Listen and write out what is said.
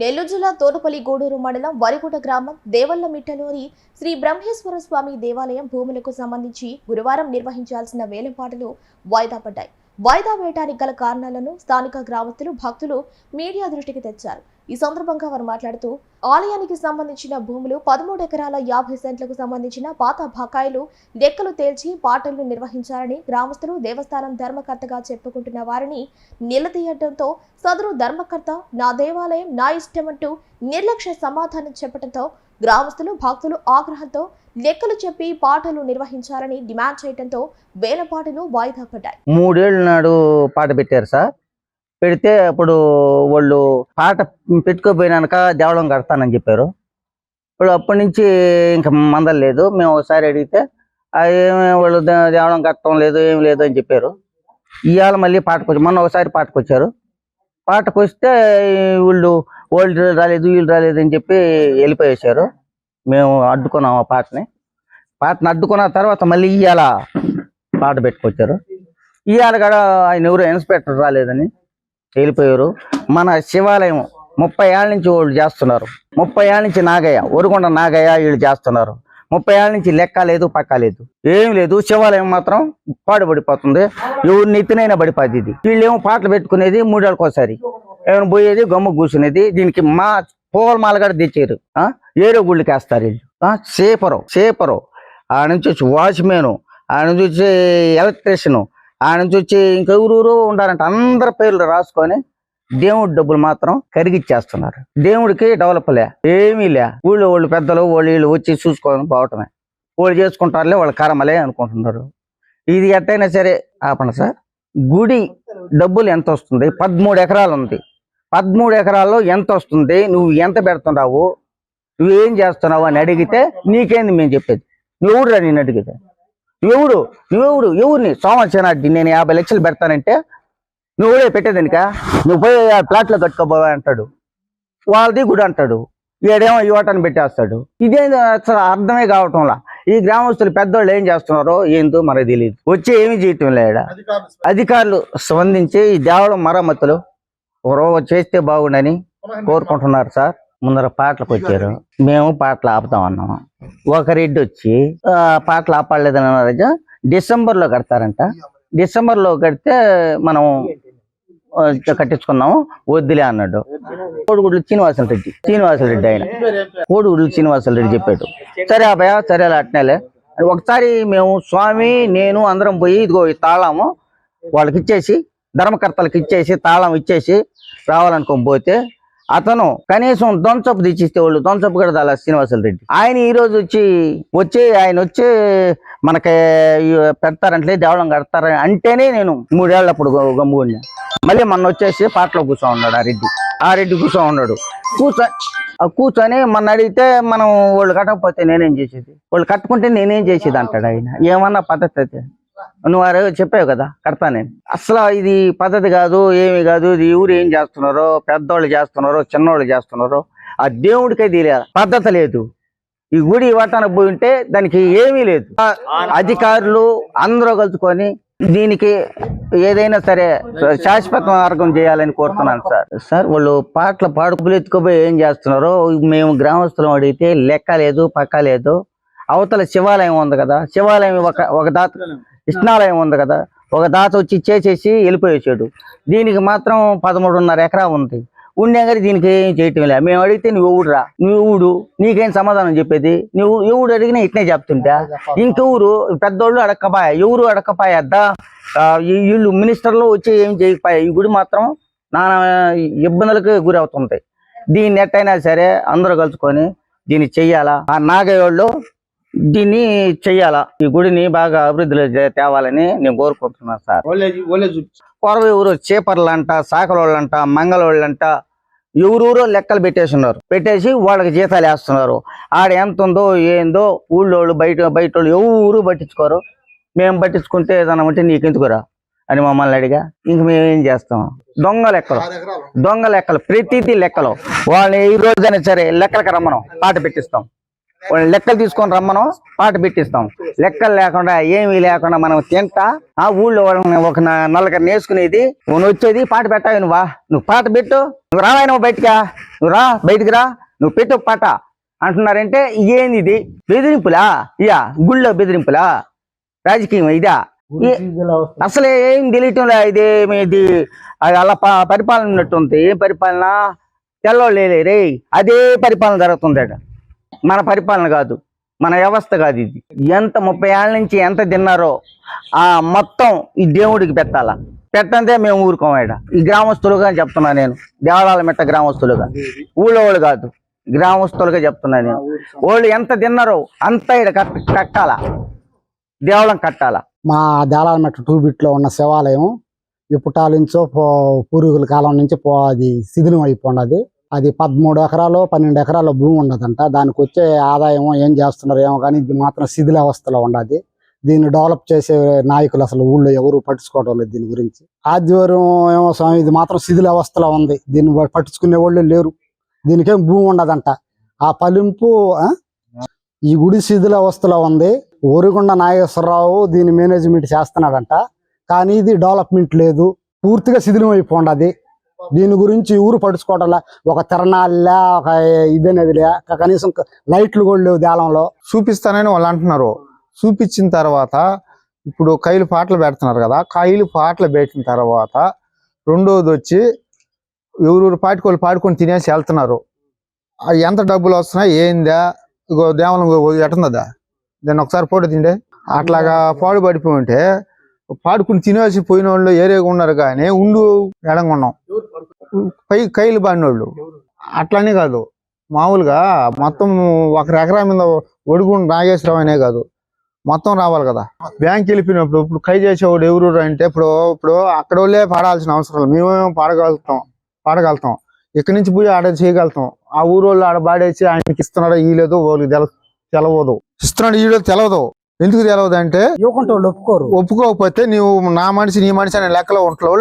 నెల్లూరు జిల్లా తోటపల్లి గూడూరు మండలం వరిగుట గ్రామం దేవల్లమిట్టలోని శ్రీ బ్రహ్మేశ్వర స్వామి దేవాలయం భూములకు సంబంధించి గురువారం నిర్వహించాల్సిన వేలంపాటలు వాయిదా పడ్డాయి. వాయిదా వేయటానికి గల కారణాలను స్థానిక గ్రామస్తులు భక్తులు మీడియా దృష్టికి తెచ్చారు. ఈ సందర్భంగా వారు మాట్లాడుతూ ఆలయానికి సంబంధించిన భూములు పదమూడు ఎకరాల యాభై సెంట్లకు సంబంధించిన పాత బకాయిలు లెక్కలు తేల్చి పాటలను నిర్వహించాలని గ్రామస్తులు దేవస్థానం ధర్మకర్తగా చెప్పుకుంటున్న వారిని నిలదీయడంతో సదరు ధర్మకర్త నా దేవాలయం నా ఇష్టమంటూ నిర్లక్ష్య సమాధానం చెప్పడంతో గ్రామస్తులు భక్తులు ఆగ్రహంతో లెక్కలు చెప్పి పాటలు నిర్వహించాలని డిమాండ్ చేయడంతో వేల పాటలు వాయిదా పడ్డాయి. మూడేళ్ళ నాడు పాట పెట్టారు సార్. పెడితే అప్పుడు వాళ్ళు పాట పెట్టుకోపోయినాక దేవళం కడతానని చెప్పారు. ఇప్పుడు అప్పటి నుంచి ఇంకా మందలేదు మేము ఒకసారి అడిగితే "ఆ, ఏమి వాళ్ళు దేవడం దేవళం కట్టడం లేదు ఏం లేదు అని చెప్పారు. ఇవాళ మళ్ళీ పాటకు మొన్న ఒకసారి పాటకు వచ్చారు పాటకు వస్తే వీళ్ళు వాళ్ళు రాలేదు వీళ్ళు రాలేదు అని చెప్పి వెళ్ళిపోయేసారు మేము అడ్డుకున్నాం ఆ పాటని. పాటను అడ్డుకున్న తర్వాత మళ్ళీ ఇవాళ పాట పెట్టుకొచ్చారు. ఇవాళ కూడా ఆయన ఎవరు ఇన్స్పెక్టర్ రాలేదని వెళ్ళిపోయారు. మన శివాలయం ముప్పై ఏళ్ళ నుంచి వాళ్ళు చేస్తున్నారు. ముప్పై ఏళ్ళ నుంచి నాగయ్య ఒరుగొండ నాగయ్య వీళ్ళు చేస్తున్నారు. ముప్పై ఏళ్ళ నుంచి లెక్క లేదు పక్క లేదు. ఏం లేదు శివాలయం మాత్రం పాడుపడిపోతుంది. ఎవరు నెత్తినైనా పడిపోద్ది ఇది వీళ్ళేమో పాటలు పెట్టుకునేది మూడేళ్ళకి ఒకసారి. ఏమైనా పోయేది గమ్ము కూర్చునేది. దీనికి మా పూల మాల కూడా తెచ్చారు. ఆ? ఏరో గుళ్ళకి వేస్తారు వీళ్ళు. సేపరు సేపరు ఆ నుంచి వచ్చి వాచ్మెను ఆ నుంచి వచ్చి ఎలక్ట్రీషియన్ ఆ నుంచి వచ్చి ఇంకెవరూరు ఉండాలంటే అందరి పేర్లు రాసుకొని దేవుడి డబ్బులు మాత్రం కరిగిచ్చేస్తున్నారు. దేవుడికి డెవలప్ లే ఏమీ లే. ఊళ్ళో వాళ్ళు పెద్దలు వాళ్ళు వీళ్ళు వచ్చి చూసుకొని పోవటమే. వాళ్ళు చేసుకుంటారులే వాళ్ళ కర్మలే అనుకుంటున్నారు. ఇది ఎట్టయినా సరే ఆపండి సార్. గుడి డబ్బులు ఎంత వస్తుంది? పదమూడు ఎకరాలు ఉంది. పదమూడు ఎకరాల్లో ఎంత వస్తుంది? నువ్వు ఎంత పెడుతున్నావు? నువ్వేం చేస్తున్నావు అని అడిగితే నీకేంది మేము చెప్పేది? నువ్వుడురా నేను అడిగితే. ఎవడు నువ్వెవడు? ఎవరిని? సోమర్చనాడ్డి నేను యాభై లక్షలు పెడతానంటే నువ్వుడే పెట్టేదానిక నువ్వు పోయి ఆ ప్లాట్లో కట్టుకోబోవా అంటాడు. వాళ్ళది గుడి అంటాడు. ఈడేమో యువటాన్ని పెట్టేస్తాడు. ఇదేంది అసలు అర్థమే కావటంలా? ఈ గ్రామస్తులు పెద్దోళ్ళు ఏం చేస్తున్నారో ఏందో మనకు తెలియదు వచ్చి ఏమి చేయటం లేడ అధికారులు స్పందించి ఈ దేవడం మరమ్మతులు చేస్తే బాగుండని కోరుకుంటున్నారు సార్. ముందర పాటలకు వచ్చారు మేము పాటలు ఆపుతాం అన్నాము ఒక రెడ్డి వచ్చి "ఆ, పాటలు ఆపలేదని అన్నారు డిసెంబర్లో కడతారంట. డిసెంబర్లో కడితే మనం కట్టించుకున్నాము వద్దులే అన్నాడు. కోడిగుడ్లు శ్రీనివాసుల రెడ్డి. శ్రీనివాసుల రెడ్డి ఆయన. కోడిగుడ్లు శ్రీనివాసుల రెడ్డి చెప్పాడు. సరే అబ్బాయ సరే అట్నేలే. ఒకసారి మేము స్వామి నేను అందరం పోయి ఇదిగో తాళము వాళ్ళకి ఇచ్చేసి ధర్మకర్తలకు ఇచ్చేసి తాళం ఇచ్చేసి రావాలనుకోని పోతే అతను కనీసం దొంచపు తెచ్చిస్తే వాళ్ళు దొంచపు కూడా దాలా రెడ్డి. ఆయన ఈ రోజు వచ్చి వచ్చి ఆయన వచ్చి మనకి పెడతారంటే దేవళం కడతారని అంటేనే నేను మూడేళ్ళప్పుడు గమ్ముకున్నా మళ్ళీ మొన్న వచ్చేసి పాటలో కూర్చో ఉన్నాడు ఆ రెడ్డి. ఆ రెడ్డి కూర్చో ఉన్నాడు. కూర్చో ఆ కూర్చొని మొన్న అడిగితే మనం వాళ్ళు కట్టకపోతే నేనేం చేసేది? వాళ్ళు కట్టుకుంటే నేనేం చేసేది అంటాడు ఆయన. ఏమన్నా పద్ధతి అయితే? నువ్వు ఆ రోజు చెప్పావు కదా కడతా నేను అసలు ఇది పద్ధతి కాదు ఏమి కాదు ఇది ఊరు ఏం చేస్తున్నారో పెద్దోళ్ళు చేస్తున్నారో చిన్నోళ్ళు చేస్తున్నారో ఆ దేవుడికే తెలియదు పద్ధతి లేదు. ఈ గుడి ఇవ్వటానికి పోయి ఉంటే దానికి ఏమీ లేదు. అధికారులు అందరూ కలుసుకొని దీనికి ఏదైనా సరే శాశ్వత మార్గం చేయాలని కోరుతున్నాను సార్. సార్ వాళ్ళు పాటలు పాడుకులు ఎత్తుకుపోయి ఏం చేస్తున్నారో మేము గ్రామస్తులం అడిగితే లెక్క లేదు పక్క లేదు. అవతల శివాలయం ఉంది కదా శివాలయం ఒక ఒక దాత కృష్ణాలయం ఉంది కదా ఒక దాత వచ్చి చేసేసి వెళ్ళిపోయేసాడు. దీనికి మాత్రం పదమూడున్నర ఎకరా ఉంది. ఉండే కానీ దీనికి ఏం చేయటం లే మేము అడిగితే నువ్వు ఊడురా నువ్వు ఊడు నీకేం సమాధానం చెప్పేది? నువ్వు ఎవడు అడిగినా ఇట్నే చెప్తుంటా? ఇంకెవరు? పెద్దోళ్ళు అడక్కపాయ. ఎవరు అడక్కపాయ వీళ్ళు మినిస్టర్లు వచ్చి ఏం చేయకపోయా? ఈ గుడి మాత్రం నానా ఇబ్బందులకు గురి అవుతుంటాయి దీన్ని ఎట్టయినా సరే అందరూ కలుసుకొని దీన్ని చెయ్యాలా? ఆ నాగయ్యోళ్ళు దీన్ని చెయ్యాలా? ఈ గుడిని బాగా అభివృద్ధిలో తేవాలని నేను కోరుకుంటున్నాను సార్. కొరవ ఎవరు చేపర్లంట సాకలోళ్ళంట మంగళోళ్ళంట ఎవరూరో లెక్కలు పెట్టేస్తున్నారు. పెట్టేసి వాళ్ళకి జీతాలు వేస్తున్నారు. ఆడ ఎంత ఉందో ఏందో ఊళ్ళోళ్ళు బయట బయట వాళ్ళు ఎవరు పట్టించుకోరు. మేము పట్టించుకుంటే ఏదన్నా ఉంటే నీకెందుకురా అని మమ్మల్ని అడిగా. ఇంక మేము ఏం చేస్తాం? దొంగ లెక్కలు. దొంగ లెక్కలు. ప్రతిదీ లెక్కలు. వాళ్ళని ఈ రోజైనా సరే లెక్కలకు రమ్మను. పాట పెట్టిస్తాం. లెక్కలు తీసుకొని రమ్మను పాట పెట్టిస్తాం. లెక్కలు లేకుండా ఏమీ లేకుండా మనం తింటా ఆ ఊళ్ళో వాళ్ళని ఒక న- నేసుకునేది నువ్వు వచ్చేది పాట పెట్టావు నువ్వా నువ్వు పాట పెట్టు నువ్వు రావాయి నువ్వు నువ్వు రా బయటికి రా. నువ్వు పెట్టు పాట. అంటున్నారంటే ఏంది ఇది బెదిరింపులా? ఇయా గుళ్ళో బెదిరింపులా? రాజకీయం ఇదా? అసలు ఏం తెలియటం లే ఇది అది అలా పరిపాలన ఉన్నట్టుంది ఏం పరిపాలన? తెల్లవాళ్ళు రే అదే పరిపాలన జరుగుతుంది అక్కడ మన పరిపాలన కాదు మన వ్యవస్థ కాదు ఇది. ఎంత ముప్పై ఏళ్ళ నుంచి ఎంత తిన్నారో ఆ మొత్తం ఈ దేవుడికి పెట్టాలా. పెట్టంతే మేము ఊరుకోమాడ ఈ గ్రామస్తులుగా చెప్తున్నా నేను. దేవాలయాల మెట్ట గ్రామస్తులుగా. ఊళ్ళో వాళ్ళు కాదు. గ్రామస్తులుగా చెప్తున్నా నేను. వాళ్ళు ఎంత తిన్నారో అంత ఇక్కడ కట్టాలా. దేవాలయం కట్టాలా. మా దేలాలమెట్ట టూ బిట్లో ఉన్న శివాలయం ఎప్పుటాల నుంచో పూర్వీకుల కాలం నుంచి పో అది శిథిలం అయిపోండి అది పదమూడు ఎకరాలు పన్నెండు ఎకరాల భూమి ఉండదంట దానికి వచ్చే ఆదాయం ఏం చేస్తున్నారు ఏమో కానీ ఇది మాత్రం శిథిల అవస్థలో ఉండదు. దీన్ని డెవలప్ చేసే నాయకులు అసలు ఊళ్ళో ఎవరు పట్టించుకోవడం లేదు దీని గురించి. ఆదివారం ఏమో స్వామి ఇది మాత్రం శిథిల అవస్థలో ఉంది. దీన్ని పట్టించుకునే వాళ్ళు లేరు. దీనికేం భూమి ఉండదంట. ఆ పలింపు ఈ గుడి శిథిల అవస్థలో ఉంది. ఊరికొండ నాగేశ్వరరావు దీని మేనేజ్మెంట్ చేస్తున్నాడంట. కానీ ఇది డెవలప్మెంట్ లేదు. పూర్తిగా శిథిలం అయిపోండది దీని గురించి ఊరు పడుచుకోవటంలా ఒక తిరణాలే ఒక ఇదనేదిలే. కనీసం లైట్లు కూడా లేవు దేలంలో. చూపిస్తానని వాళ్ళు అంటున్నారు. చూపించిన తర్వాత ఇప్పుడు కైలు పాటలు పెడుతున్నారు కదా కైలు పాటలు పెట్టిన తర్వాత రెండోది వచ్చి ఎవరెవరు పాటుకోళ్ళు పాడుకొని తినేసి వెళ్తున్నారు. ఆ ఎంత డబ్బులు వస్తున్నాయి ఏందా? ఇగో దేవాలయం ఎటుందా దాన్ని ఒకసారి ఫోటో తిండే అట్లాగా పాడు పడిపోయి ఉంటే పాడుకుని తినేసి పోయిన వాళ్ళు ఏరేగా ఉన్నారు కానీ ఉండు ఎడంగా ఉన్నాం. పై కైలు పాడినోళ్ళు అట్లనే కాదు. మామూలుగా మొత్తం ఒక ఎకరా మీద ఒడుగుండు నాగేశ్వరరావు అనే కాదు. మొత్తం రావాలి కదా. బ్యాంక్ వెళ్ళిపోయినప్పుడు ఇప్పుడు కై చేసేవాడు ఎవరు అంటే ఇప్పుడు ఇప్పుడు అక్కడ వాళ్ళే పాడాల్సిన అవసరం లేదు. మేమేమో పాడగలుగుతాం పాడగలుగుతాం. ఇక్కడి నుంచి పోయి ఆడ చేయగలుగుతాం. ఆ ఊరు వాళ్ళు ఆడ పాడేసి ఆయనకి ఇస్తున్నాడో ఇయ్యలేదు వాళ్ళకి తెల తెలవదు. ఇస్తున్నాడు ఈడో తెలవదు. ఎందుకు తెలవదు అంటే ఒప్పుకోరు. ఒప్పుకోకపోతే నీవు నా మనిషి నీ మనిషి అనే లెక్కలో ఉంటావు